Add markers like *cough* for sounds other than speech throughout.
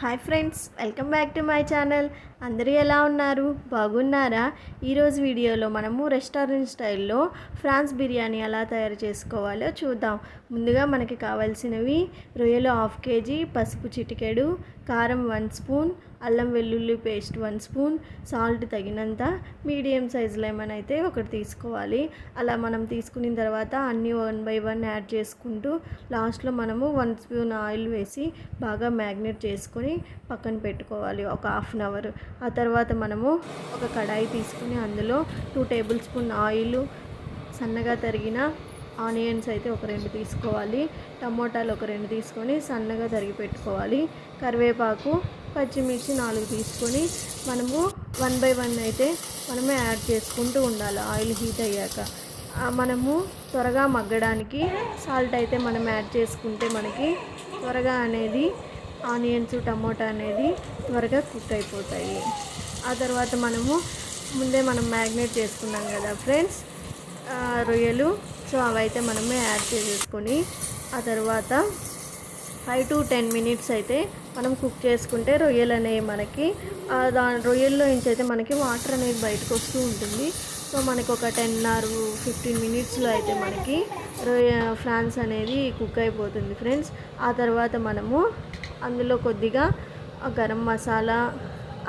Hi friends welcome back to my channel. అందరూ ఎలా ఉన్నారు? బాగున్నారా? ఈరోజు వీడియోలో మనము రెస్టారెంట్ స్టైల్లో ఫ్రాన్స్ బిర్యానీ ఎలా తయారు చేసుకోవాలో చూద్దాం. ముందుగా మనకి కావాల్సినవి రొయ్యలు హాఫ్ కేజీ పసుపు చిటికెడు కారం వన్ స్పూన్ అల్లం వెల్లుల్లి పేస్ట్ వన్ స్పూన్ సాల్ట్ తగినంత మీడియం సైజ్ లెమన్ అయితే ఒకటి తీసుకోవాలి. అలా మనం తీసుకున్న తర్వాత అన్నీ వన్ బై వన్ యాడ్ చేసుకుంటూ లాస్ట్లో మనము వన్ స్పూన్ ఆయిల్ వేసి బాగా మ్యాగ్నేట్ చేసుకొని పక్కన పెట్టుకోవాలి ఒక హాఫ్ అన్ అవర్. ఆ తర్వాత మనము ఒక కడాయి తీసుకుని అందులో టూ టేబుల్ స్పూన్ ఆయిల్ సన్నగా తరిగిన ఆనియన్స్ అయితే ఒక రెండు తీసుకోవాలి. టమోటాలు ఒక రెండు తీసుకొని సన్నగా తరిగి పెట్టుకోవాలి. కరివేపాకు పచ్చిమిర్చి నాలుగు తీసుకొని మనము వన్ బై వన్ అయితే మనమే యాడ్ చేసుకుంటూ ఉండాలి. ఆయిల్ హీట్ అయ్యాక. మనము త్వరగా మగ్గడానికి సాల్ట్ అయితే మనం యాడ్ చేసుకుంటే మనకి త్వరగా అనేది ఆనియన్స్ టమోటా అనేది త్వరగా కుక్ అయిపోతాయి. ఆ తర్వాత మనము ముందే మనం మ్యాగ్నేట్ చేసుకున్నాం కదా ఫ్రెండ్స్ రొయ్యలు సో అవైతే మనమే యాడ్ చేసేసుకొని ఆ తర్వాత ఫైవ్ టు టెన్ మినిట్స్ అయితే మనం కుక్ చేసుకుంటే రొయ్యలు అనేవి మనకి దాని రొయ్యల్లో నుంచి అయితే మనకి వాటర్ అనేది బయటకు వస్తూ ఉంటుంది. సో మనకి ఒక టెన్ ఆర్ ఫిఫ్టీన్ మినిట్స్లో అయితే మనకి రొయ్య ఫ్రాన్స్ అనేది కుక్ అయిపోతుంది ఫ్రెండ్స్. ఆ తర్వాత మనము అందులో కొద్దిగా గరం మసాలా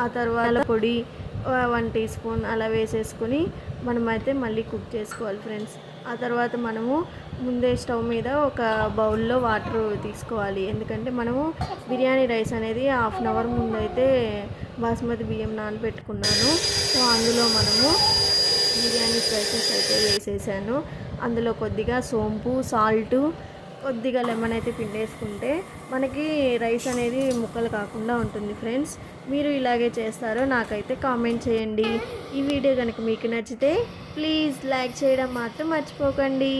ఆ తర్వాత పొడి వన్ టీ స్పూన్ అలా వేసేసుకొని మనమైతే మళ్ళీ కుక్ చేసుకోవాలి ఫ్రెండ్స్. ఆ తర్వాత మనము ముందే స్టవ్ మీద ఒక బౌల్లో వాటర్ తీసుకోవాలి. ఎందుకంటే మనము బిర్యానీ రైస్ అనేది హాఫ్ అన్ అవర్ ముందైతే బాస్మతి బియ్యం నానబెట్టుకున్నాను. సో అందులో మనము బిర్యానీ స్పైసెస్ అయితే వేసేసాను. అందులో కొద్దిగా సోంపు సాల్ట్ కొద్దిగా లెమన్ అయితే పిండేసుకుంటే మనకి రైస్ అనేది ముక్కలు కాకుండా ఉంటుంది ఫ్రెండ్స్. మీరు ఇలాగే చేస్తారో నాకైతే కామెంట్ చేయండి. ఈ వీడియో కనుక మీకు నచ్చితే ప్లీజ్ లైక్ చేయడం మాత్రం మర్చిపోకండి.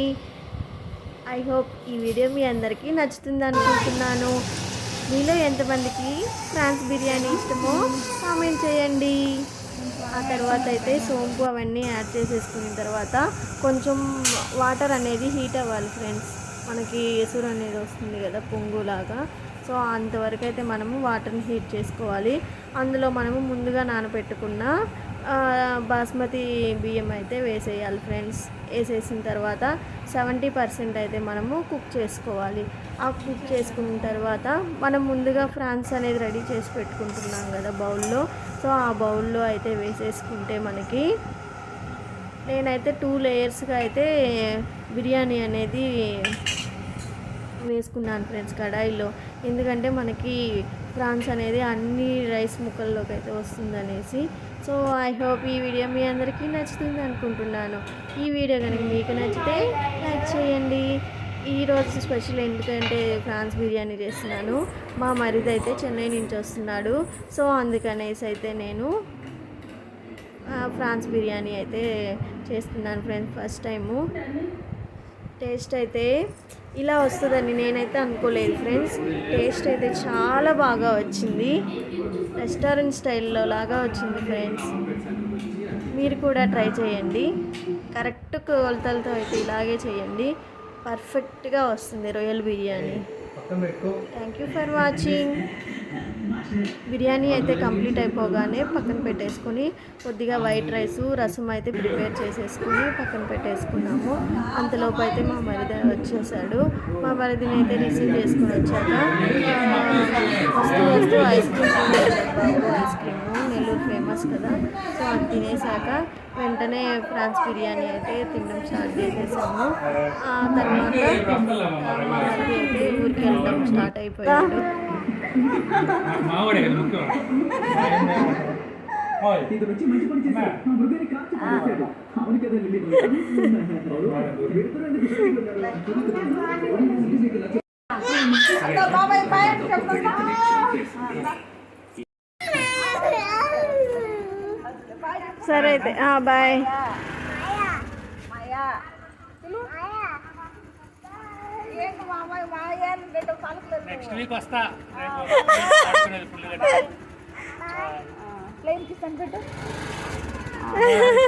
ఐ హోప్ ఈ వీడియో మీ అందరికీ నచ్చుతుంది అనుకుంటున్నాను. మీలో ఎంతమందికి ఫ్రాన్స్ బిర్యానీ ఇష్టమో కామెంట్ చేయండి. ఆ తర్వాత అయితే సోంపు అవన్నీ యాడ్ చేసేసుకున్న తర్వాత కొంచెం వాటర్ అనేది హీట్ అవ్వాలి ఫ్రెండ్స్. మనకి ఎసురు అనేది వస్తుంది కదా పొంగులాగా. సో అంతవరకు అయితే మనము వాటర్ని హీట్ చేసుకోవాలి. అందులో మనము ముందుగా నానబెట్టుకున్న బాస్మతి బియ్యం అయితే వేసేయాలి ఫ్రెండ్స్. వేసేసిన తర్వాత సెవెంటీ పర్సెంట్ అయితే మనము కుక్ చేసుకోవాలి. ఆ కుక్ చేసుకున్న తర్వాత మనం ముందుగా ఫ్రాన్స్ అనేది రెడీ చేసి పెట్టుకుంటున్నాం కదా బౌల్లో. సో ఆ బౌల్లో అయితే వేసేసుకుంటే మనకి నేనైతే టూ లేయర్స్గా అయితే బిర్యానీ అనేది వేసుకున్నాను ఫ్రెండ్స్ కడాయిలో. ఎందుకంటే మనకి ప్రాన్స్ అనేది అన్ని రైస్ ముక్కల్లోకి అయితే వస్తుందనేసి. సో ఐ హోప్ ఈ వీడియో మీ అందరికీ నచ్చుతుంది అనుకుంటున్నాను. ఈ వీడియో కనుక మీకు నచ్చితే లైక్ చేయండి. ఈరోజు స్పెషల్ ఎందుకంటే ఫ్రాన్స్ బిర్యానీ చేస్తున్నాను. మా మరిది అయితే చెన్నై నుంచి వస్తున్నాడు. సో అందుకనేసి అయితే నేను ఫ్రాన్స్ బిర్యానీ అయితే చేస్తున్నాను ఫ్రెండ్స్ ఫస్ట్ టైము. టేస్ట్ అయితే ఇలా వస్తుందని నేనైతే అనుకోలేదు ఫ్రెండ్స్. టేస్ట్ అయితే చాలా బాగా వచ్చింది. రెస్టారెంట్ స్టైల్లో లాగా వచ్చింది ఫ్రెండ్స్. మీరు కూడా ట్రై చేయండి. కరెక్ట్ కొలతలతో అయితే ఇలాగే చేయండి. పర్ఫెక్ట్గా వస్తుంది రొయ్యల్ biryani. Thank you for watching biryani అయితే కంప్లీట్ అయిపోగానే పక్కన పెట్టేసుకొని కొద్దిగా వైట్ రైస్ రసం అయితే ప్రిపేర్ చేసేసుకుని పక్కన పెట్టేసుకున్నాము. అంతలోపు అయితే మా మరిది వచ్చేసాడు. మా మరిదిని అయితే రిసీవ్ చేసుకుని వచ్చాక వస్తూ వస్తూ ice cream ice cream Nellore famous కదా. సో అది తినేసాక వెంటనే ఫ్రాన్స్ బిర్యానీ అయితే తినడం స్టార్ట్ చేసేసాము. ఆ తర్వాత మా మరిది అయితే ఊరికి వెళ్ళడం స్టార్ట్ అయిపోయాడు. మావాడే కదా ముఖ్యం పని సరే అయితే బాయ్. నెక్స్ట్ వీక్ వస్తా. ప్లేన్ కిస్ అని పెట్టు. *laughs*